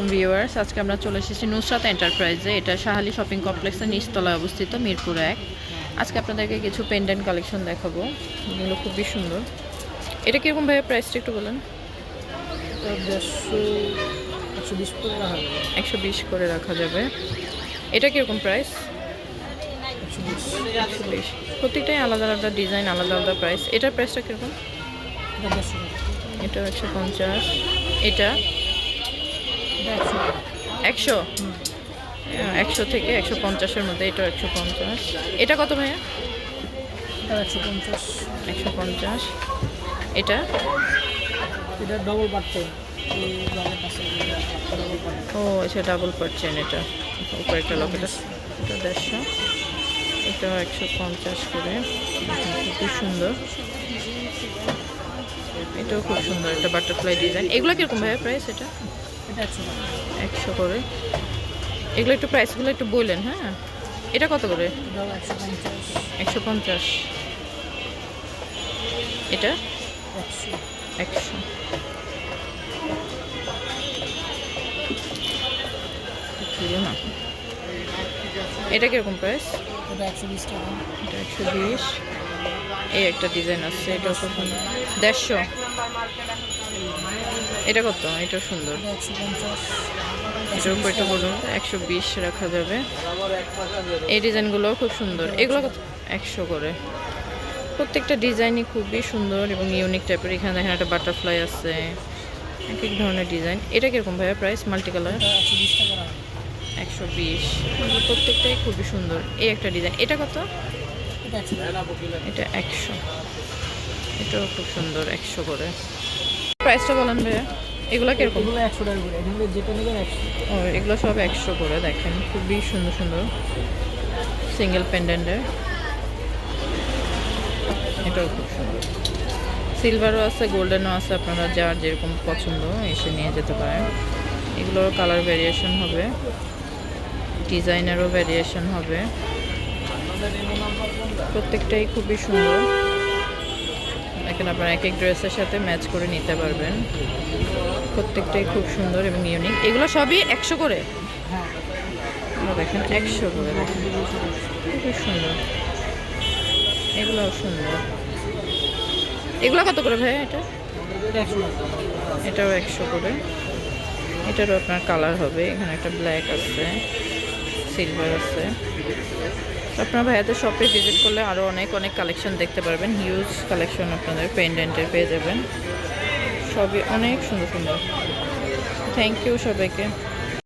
আলাইকুম ভিউয়ার্স আজকে আমরা চলে এসেছি নুসরাত এন্টারপ্রাইজে এটা শাহালি শপিং কমপ্লেক্সের নিচতলায় অবস্থিত মিরপুর এক। আজকে আপনাদেরকে কিছু পেন্ডেন্ট কালেকশন দেখাবো। এগুলো খুবই সুন্দর। এটা কীরকম প্রাইসটা একটু বলেন? একশো বিশ করে রাখা যাবে। এটা কীরকম প্রাইস প্রত্যেকটাই আলাদা আলাদা ডিজাইন আলাদা আলাদা প্রাইস এটার প্রাইসটা কীরকম? এটা একশো পঞ্চাশ। এটা একশো? একশো একশো থেকে একশো পঞ্চাশের মধ্যে এটা একশো পঞ্চাশ। এটা কত ভাইয়া? একশো পঞ্চাশ। একশো পঞ্চাশ। এটা? এটা ডবল পার্ট পার্ট ও আচ্ছা ডাবল পার চেন এটা। উপরে একটা লকেট আছে। এটা দেড়শো। এটাও একশো পঞ্চাশ করে। খুব সুন্দর। এটাও খুব সুন্দর এটা বাটারফ্লাই ডিজাইন এগুলো কীরকম ভাইয়া প্রাইস এটা এটা? একশো করে। এগুলো একটু প্রাইসগুলো একটু বললেন হ্যাঁ? এটা কত করে? একশো পঞ্চাশ। এটা? একশো। একশো। না। এটা কীরকম প্রাইস এটা একশো বিশ টাকা। এটা একশো বিশ। এই একটা ডিজাইন আছে এটা খুব সুন্দর। দেড়শো। এটা কত? এটা সুন্দর। এটার উপর এটা বলুন, একশো বিশ রাখা যাবে। এই ডিজাইনগুলোও খুব সুন্দর। এগুলো কত? একশো করে। প্রত্যেকটা ডিজাইনই খুবই সুন্দর এবং ইউনিক টাইপের এখানে দেখেন একটা বাটারফ্লাই আছে, এক এক ধরনের ডিজাইন এটা কীরকম ভাইয়া প্রাইস মাল্টি কালার একশো বিশ। প্রত্যেকটাই খুবই সুন্দর। এই একটা ডিজাইন এটা কত? এটা একশো। এটাও খুব সুন্দর একশো করে। প্রাইসটা বলেন ভাইয়া এগুলো কীরকম? এগুলো একশো টাকা করে এখানে যেটা নেবেন একশো। ও এগুলো সব একশো করে দেখেন খুবই সুন্দর সুন্দর। সিঙ্গেল পেন্ডেন্টের এটাও খুব সুন্দর। সিলভারও আছে গোল্ডেনও আছে আপনারা যার যেরকম পছন্দ এসে নিয়ে যেতে পারেন। এগুলোর কালার ভ্যারিয়েশন হবে। ডিজাইনেরও ভ্যারিয়েশন হবে। প্রত্যেকটাই খুবই সুন্দর। এখন আপনারা এক এক ড্রেসের সাথে ম্যাচ করে নিতে পারবেন। প্রত্যেকটাই খুব সুন্দর এবং ইউনিক এগুলো সবই একশো করে? দেখেন একশো করে। খুবই সুন্দর। এগুলোও সুন্দর। এগুলো কত করে ভাই এটা? এটাও একশো করে। এটারও আপনার কালার হবে। এখানে একটা ব্ল্যাক আছে সিলভার আছে। আপনার ভাইয়াদের শপে ভিজিট করলে আরও অনেক অনেক কালেকশন দেখতে পারবেন। হিউজ কালেকশন আপনাদের পেন্ডেন্টের পেয়ে যাবেন। সবই অনেক সুন্দর সুন্দর। থ্যাংক ইউ সবাইকে।